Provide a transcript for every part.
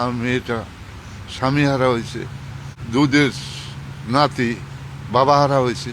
আমার মেয়েটা স্বামী হারা হয়েছে, দুধের নাতি, বাবা হারা হয়েছে।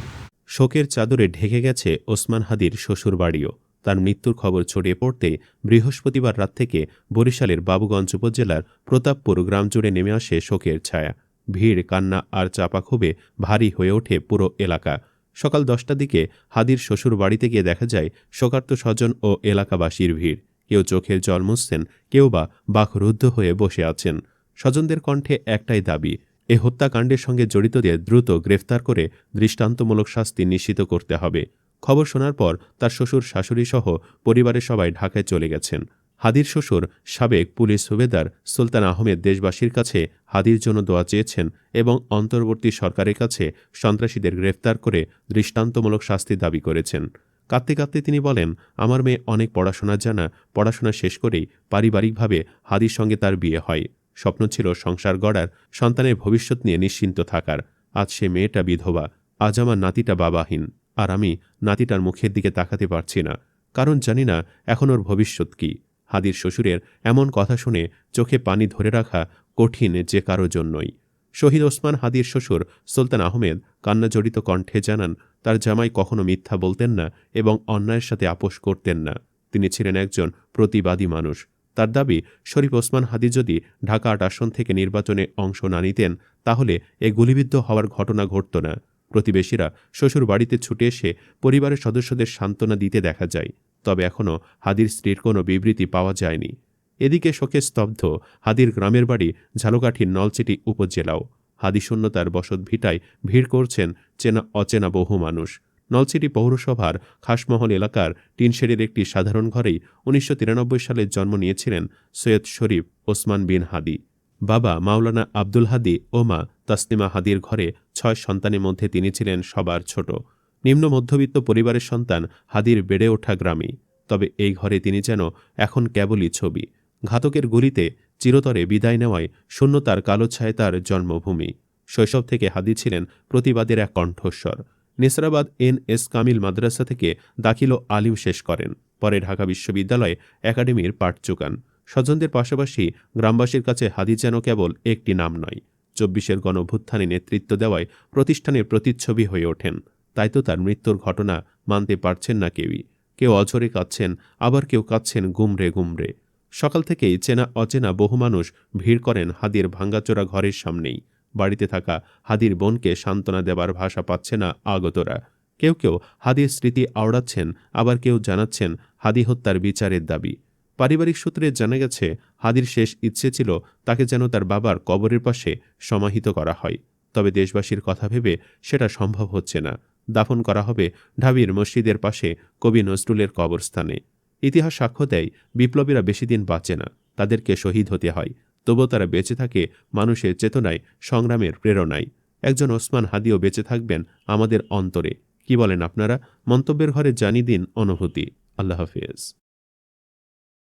শোকের চাদরে ঢেকে গেছে ওসমান হাদির শ্বশুর বাড়িও তার মৃত্যুর খবর ছড়িয়ে পড়তে বৃহস্পতিবার রাত থেকে বরিশালের বাবুগঞ্জ উপজেলার প্রতাপপুর গ্রাম জুড়ে নেমে আসে শোকের ছায়া। ভিড়, কান্না আর চাপা ক্ষোভে ভারী হয়ে ওঠে পুরো এলাকা। সকাল দশটার দিকে হাদির শ্বশুর বাড়িতে গিয়ে দেখা যায় শোকার্ত স্বজন ও এলাকাবাসীর ভিড়। কেউ চোখের জল মুছছেন, কেউ বা বাকরুদ্ধ হয়ে বসে আছেন। স্বজনদের কণ্ঠে একটাই দাবি, এ হত্যাকাণ্ডের সঙ্গে জড়িতদের দ্রুত গ্রেফতার করে দৃষ্টান্তমূলক শাস্তি নিশ্চিত করতে হবে। খবর শোনার পর তার শ্বশুর, শাশুড়ি সহ পরিবারের সবাই ঢাকায় চলে গেছেন। হাদির শ্বশুর, সাবেক পুলিশ সুবেদার সুলতান আহমেদ দেশবাসীর কাছে হাদির জন্য দোয়া চেয়েছেন এবং অন্তর্বর্তী সরকারের কাছে সন্ত্রাসীদের গ্রেফতার করে দৃষ্টান্তমূলক শাস্তি দাবি করেছেন। কাঁদতে কাঁদতে তিনি বলেন, আমার মেয়ে অনেক পড়াশোনা জানা, পড়াশোনা শেষ করেই পারিবারিকভাবে হাদির সঙ্গে তার বিয়ে হয়। স্বপ্ন ছিল সংসার গড়ার, সন্তানের ভবিষ্যৎ নিয়ে নিশ্চিন্ত থাকার। আজ সে মেয়েটা বিধবা, আজ আমার নাতিটা বাবাহীন, আর আমি নাতিটার মুখের দিকে তাকাতে পারছি না। কারণ জানি না এখন ওর ভবিষ্যৎ কী। হাদির শ্বশুরের এমন কথা শুনে চোখে পানি ধরে রাখা কঠিন যে কারও জন্যই। শহীদ ওসমান হাদির শ্বশুর সুলতান আহমেদ কান্নাজড়িত কণ্ঠে জানান, তার জামাই কখনো মিথ্যা বলতেন না এবং অন্যায়ের সাথে আপোষ করতেন না। তিনি ছিলেন একজন প্রতিবাদী মানুষ। তার দাবি, শরীফ ওসমান হাদি যদি ঢাকা আট আসন থেকে নির্বাচনে অংশ না নিতেন, তাহলে এ গুলিবিদ্ধ হওয়ার ঘটনা ঘটত না। প্রতিবেশীরা শ্বশুর বাড়িতে ছুটে এসে পরিবারের সদস্যদের সান্ত্বনা দিতে দেখা যায়। তবে এখনও হাদির স্ত্রীর কোনো বিবৃতি পাওয়া যায়নি। এদিকে শোকে স্তব্ধ। হাদির গ্রামের বাড়ি, ঝালকাঠির নলচিটি উপজেলাও। হাদিশূন্যতার বসত ভিটায় ভিড় করছেন চেনা অচেনা বহু মানুষ। নলছিটি পৌরসভার খাসমহল এলাকার টিনশেডের একটি সাধারণ ঘরেই উনিশশো তিরানব্বই সালে জন্ম নিয়েছিলেন সৈয়দ শরীফ ওসমান বিন হাদি। বাবা মাওলানা আব্দুল হাদি, ও মা তাসলিমা হাদির ঘরে ছয় সন্তানের মধ্যে তিনি ছিলেন সবার ছোট। নিম্ন মধ্যবিত্ত পরিবারের সন্তান হাদির বেড়ে ওঠা গ্রামে তবে এই ঘরে তিনি যেন এখন কেবলই ছবি। ঘাতকের গুলিতে চিরতরে বিদায় নেওয়ায় শূন্যতার কালো ছায় তার জন্মভূমি। শৈশব থেকে হাদি ছিলেন প্রতিবাদের এক কণ্ঠস্বর। নেসরাবাদ এন এস কামিল মাদ্রাসা থেকে দাখিল আলিম শেষ করেন। পরে ঢাকা বিশ্ববিদ্যালয়ে একাডেমির পাঠ চুকান স্বজনদের পাশাপাশি গ্রামবাসীর কাছে হাদি যেন কেবল একটি নাম নয়, চব্বিশের গণভ্যুত্থানে নেতৃত্ব দেওয়ায় প্রতিষ্ঠানের প্রতিচ্ছবি হয়ে ওঠেন। তাই তো তার মৃত্যুর ঘটনা মানতে পারছেন না কেউই। কেউ অঝরে কাঁদছেন, আবার কেউ কাঁদছেন গুমরে গুমরে। সকাল থেকেই চেনা অচেনা বহু মানুষ ভিড় করেন হাদির ভাঙ্গাচোরা ঘরের সামনেই। বাড়িতে থাকা হাদির বোনকে সান্ত্বনা দেবার ভাষা পাচ্ছে না আগতরা। কেউ কেউ হাদির স্মৃতি আওড়াচ্ছেন, আবার কেউ জানাচ্ছেন হাদি হত্যার বিচারের দাবি। পারিবারিক সূত্রে জানা গেছে, হাদির শেষ ইচ্ছে ছিল তাকে যেন তার বাবার কবরের পাশে সমাহিত করা হয়। তবে দেশবাসীর কথা ভেবে সেটা সম্ভব হচ্ছে না। দাফন করা হবে ঢাবির মসজিদের পাশে কবি নজরুলের কবরস্থানে। ইতিহাস সাক্ষ্য দেয়, বিপ্লবীরা বেশি দিন বাঁচে না, তাদেরকে শহীদ হতে হয়, তবুও তারা বেঁচে থাকে মানুষের চেতনায়, সংগ্রামের প্রেরণায়। একজন ওসমান হাদিও বেঁচে থাকবেন আমাদের অন্তরে। কি বলেন আপনারা? মন্তব্যের ঘরে জানি দিন, অনুভূতি। আল্লাহ হাফিজ।